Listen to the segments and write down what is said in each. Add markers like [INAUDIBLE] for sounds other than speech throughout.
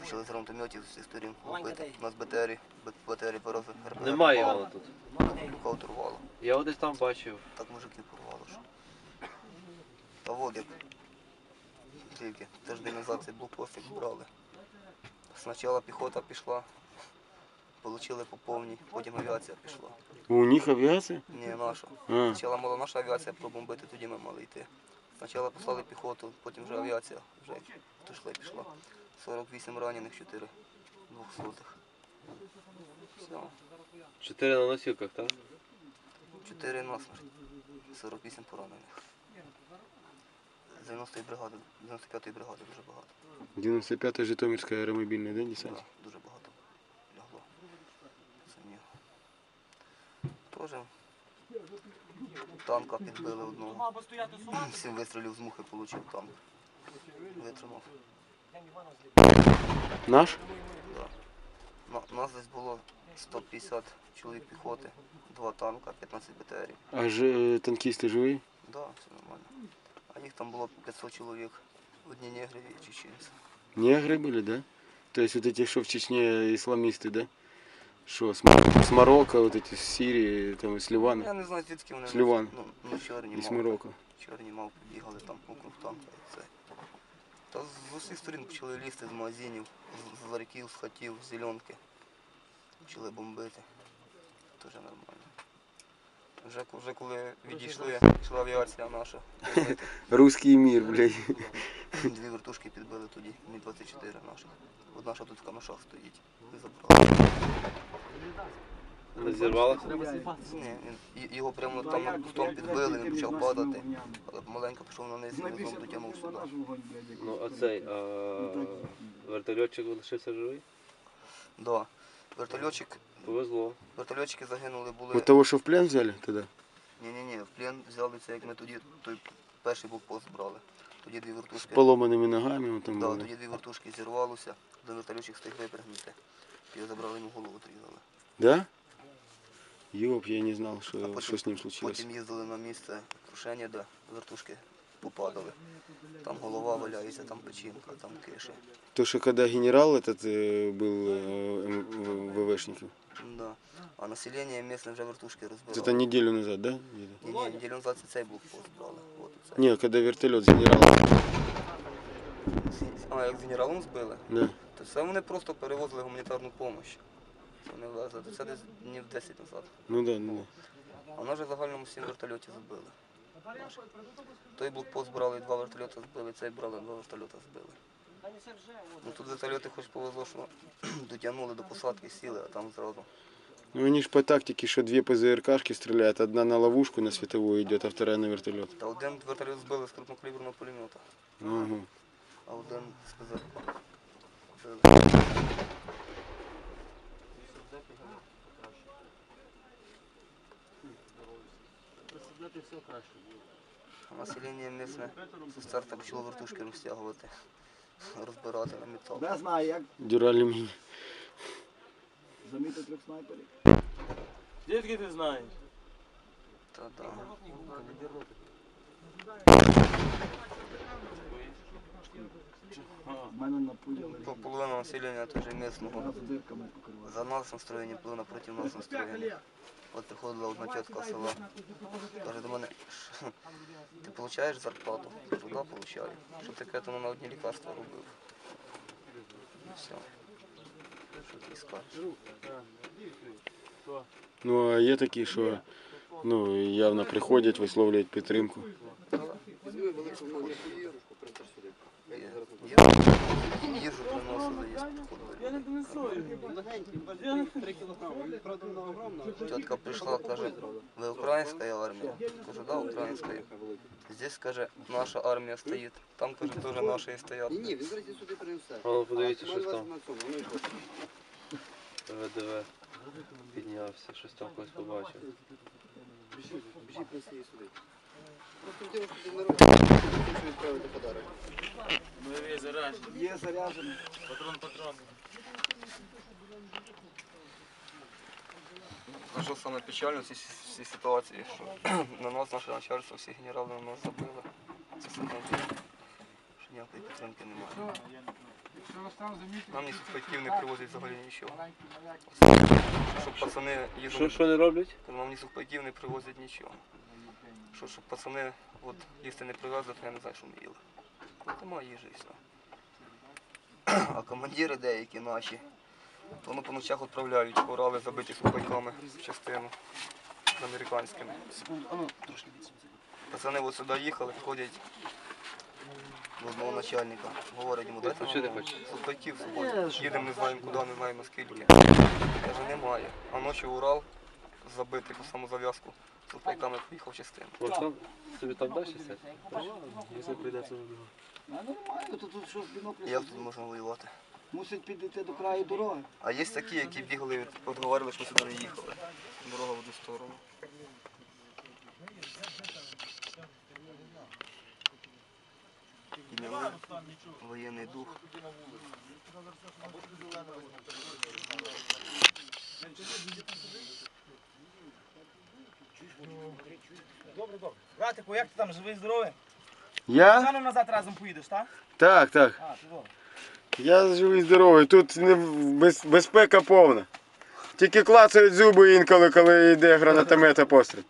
Почали з гранатометів з усіх сторін лупити. У нас БТРі, БТРі порози. Немає його тут. Турвало. Я його десь там бачив. Так мужики порвало, що. Та от як. Тільки тиждень назад цей блокпост брали. Спочатку піхота пішла, получили по повній, потім авіація пішла. У них авіація? Ні, наша. Спочатку мала наша авіація пробомбити, тоді ми мали йти. Спочатку послали піхоту, потім вже авіація вже пішла і пішла. 48 ранених, 4 двохсотих. Все. Чотири на носілках, так? 4 насмерть, 48 поранених. З 90-ї бригади, 95-ї бригади дуже багато. 95-та Житомирська аеромобільна, да, десант? Да, дуже багато лягло. Пацанів. Тоже танка підбили одного. Сім вистрілів з мухи отримав танк. Витримав. Наш? Да. На, нас десь було 150 чоловік піхоти, два танка, 15 БТРів. А ж е, танкісти живі? Да, все нормально. А їх там було 500 чоловік. Одні негри і чеченці. Негры были, да? То есть вот эти, что в Чечне исламисты, да? Что, с, Мар- с Марокко, вот эти с Сирии, там, и с Я не знаю, звідки вони. З Лівану. Ну, ну чорні и с мав. Марокко. Чорні мав побігали там округ танка і це. Та з усіх сторін почали лізти з магазинів, з, з ларьків, з хатів, з зеленки. Почали бомбити. Дуже нормально. Вже, вже коли відійшли, пішла авіація наша. [LAUGHS] бомбити. Русский мир, блядь. Дві вертушки підбили тоді, мі 24 наших. Одна, що тут в камешах стоїть. І забрали. Не зірвалося? Ні, його прямо там кустом підбили, він почав падати. Але маленько пішов на низ і не знову дотягнув сюди. Ну, а цей, а... вертольотчик лишився живий? Да. Вертольотчик, Повезло. вертольотчики загинули були. Вот того, что в плен взяли тогда? Ні-ні-ні, в плен взяли це, як ми тоді той перший блокпост брали. Тоді дві С вертушки. поломанными ногами там Да, был. тоді дві вертушки зірвалося, один вертольотчик встиг випрягнути. Його забрали йому голову отрізали. Да? Ёп, я не знал, А что, потім- что с ним случилось. Потім їздили на місце крушення, де вертушки попадали. Там голова валяється, там печінка, там киші. То, что когда генерал этот э, был э, м- в- ВВшником, Да. А населення місцеве вже вертушки это розбирало. неделю назад, да? где-то? Ні, ні, неділю назад це цей блокпост брали. От оце. Не, когда вертолет с генералом. А, як з генералом збили, Да. То це вони просто перевозили гуманітарну допомогу. Це вони везли. Це десь днів 10 назад. Ну да, ну. А в нас же в загальному 7 вертольотів збили. Той блокпост брали, два вертольоти збили, цей брали, два вертольоти збили. Ну тут вертольоти хоч повезло, що [CLEARS THROAT] дотягнули до посадки, сіли, а там зразу. Ну они ж по тактике, что две ПЗРКшки стреляют, одна на ловушку на световую идет, а вторая на вертолет. Та один вертольот збили з крупнокаліберного пулемета, Ага. а один з ПЗРК. Збили. А населення місне з старта почало вертушки розтягувати, розбирати на метал. Я знаю, як Дюралюминий. замітити трьох снайперів. Звідки ти знаєш? Та да. В мене на пулі По- Половина населення теж місного. з дирками покриває. За нас настроєні, половина проти нас настроєні. От приходила одна тітка з села. Каже до мене, «Ш- ти отримуєш зарплату? Кажу, да, получаю. Що таке, то на одні лікарства робив. І все. Що ти скажеш? Ну а є такі, що ну, явно приходять, висловлюють підтримку. Є- є- Їжу приносили, є Я не підходили. донесу. Тетка прийшла, каже, ви українська армія? Кажу, да, українська. Здесь, каже, наша армія стоїть. Там, каже, теж наші і стоять. Ні, ні, він зараз її сюди принесе. А ну подивіться, А щось вас там. на цьому, ну і що? ВДВ піднявся, щось там когось побачив. Біжи, біжи, принеси її сюди. Просто в дівчинку день народження, Є заряджений. Патрон, патрон. А що саме печально в цій, в цій ситуації, що [CLEARS THROAT] на нас наше начальство, всі генерали на нас забили. Це саме, що ніякої підтримки немає. Нам ні сухпайків не привозять взагалі нічого. Щоб пацани їжу Що, що не роблять? Нам ні сухпайків не привозять нічого. Що, щоб пацани от, їсти не привезли, то я не знаю, що ми їли. От немає їжі і все. А командири деякі наші, то вони по ночах відправляють орали забиті сухпайками в частину з американськими. Пацани от сюди їхали, ходять до одного начальника, говорять йому, дайте нам сухпайків. Їдемо, не знаємо куди, не знаємо скільки. Каже, немає. А ночі Урал забитий по саму зав'язку сухпайками поїхав в частину. Можна собі там далі сядь? Ладно, якщо прийдеться вибігати. А нормально, то тут що в біноклі Як тут можна воювати? Мусить підійти до краю дороги. А є такі, які бігали, от говорили, що ми сюди не їхали. Дорога в одну сторону. Підняли воєнний дух. Добре, добре. Братику, як ти там живий, здоровий? Я? Рано назад разом поїдеш, так? Так, так. А, ти добре. Я живий здоровий. Тут не без, безпека повна. Тільки клацають зуби інколи, коли йде гранатомета постріл.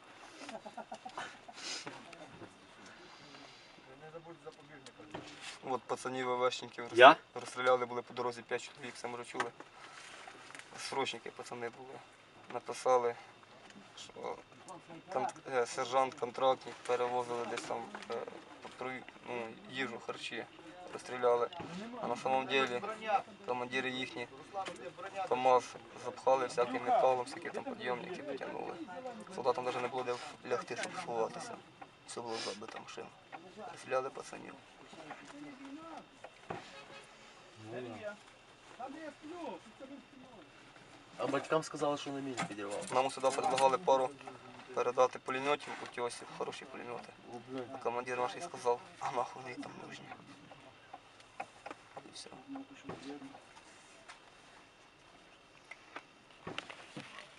От пацанів ВВшників Я? розстріляли були по дорозі 5 чоловік, це ми чули. Срочники пацани були. Написали, кон- е, сержант, контрактник перевозили десь там е, ну, їжу, харчі, розстріляли. А на самом деле командири їхні КАМАЗ запхали всяким металом, всякі там підйомники потягнули. Солдатам навіть не було де лягти, щоб сховатися. Все було забита машина. Розстріляли пацанів. А батькам сказали, що на міні підірвав. Нам сюди предлагали пару передати пулеметів, утьосів, хороші пулемети. А командир наш сказав, а нахуй вони там нужні. І все.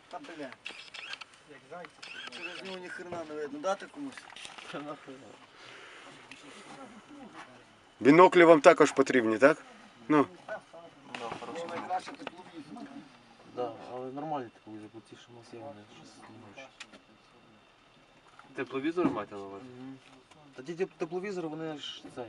Та бля. Через нього ні хрена не видно. Дати комусь? Біноклі вам також потрібні, так? Ну, Да. Найкраще тепловізор. Да, але нормальні тепловізор, бо ті, що у вони щось не дуже. Тепловізор маєте на увазі? Та ті теп- тепловізори, вони ж цей.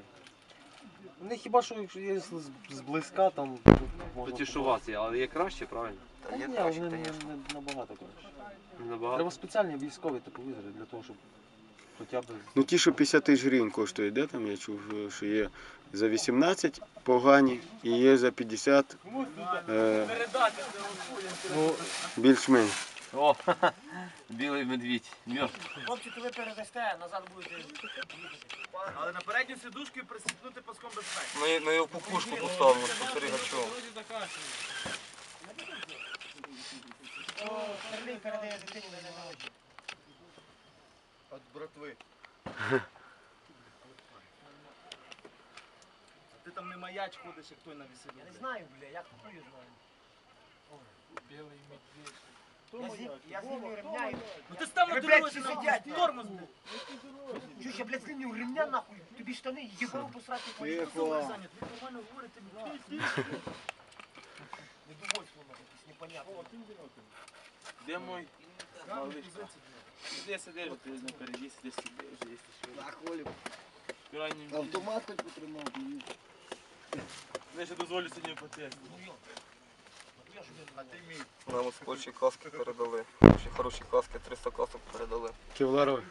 Вони хіба що, якщо є з- зблизька, там То можна... ті, що у вас є, але є краще, правильно? Та Та є ні, краще, вони не, звісно. не набагато краще. Треба Набагато. спеціальні військові тепловізори для того, щоб хоча б... ну ті, що 50 тисяч гривень коштують, де там я чув, що є за 18 погані і є за 50 е, Ну, більш-менш. О, [LAUGHS] білий медвідь. Мертв. Хлопці, то ви передасте, назад будете їхати. Але на передню сидушку і присипнути паском безпеки. Ми, ми його по пушку поставимо, спостерігачом. Сергій передає дитині на народження. От братви. Ти там не маяч ходиш, як той на веселі. Я не знаю, бля, я купую знаю. Білий медведь. Я знімаю ремня і... Ну ти став на дорозі, сидять, тормоз, блядь. Чуєш, я, блядь, знімаю ремня, нахуй, тобі штани, їбало посрати, Тихо. Ви нормально говорите, блядь. Недовольство, нахуй, якесь непонятне. Де мой малышка? Где сидиш, ти напереді сидиш, сидиш, якщо. На холі. Крайнім Автомат хоч потримав. ні. Я ще дозволю сьогодні потести. Нам Польщі каски передали. Хороші, хороші каски, 300 касок передали. Кевларові.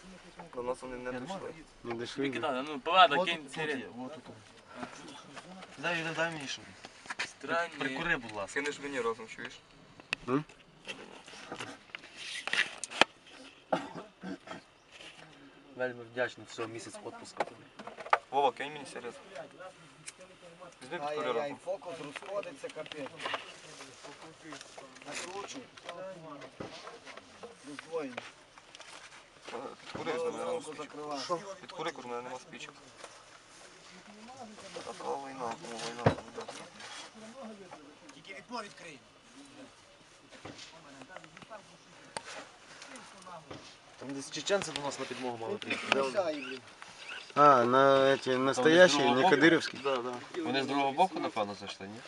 До нас вони не дійшли. Не дійшли. Кидай, ну поведа, кинь сирену. Дай, дай мені що. Странні. Прикури, будь ласка. Кинеш мені разом, чуєш? Вельми вдячний, всього місяць відпуску. Вова, кинь мені серйозно. Візьми підкурю Ай-яй-яй, фокус розходиться, капець. Накручуй. Роздвоєння. Підкури, з мене нема спічок. Підкури, в мене нема спічок. Така війна, тому війна. Тільки вікно відкрий. Там десь чеченці до нас на підмогу мали приїхати. А, на эти настоящие, не кадыровские? Да, да. Вони з другого боку, напевно, зайшли, ні?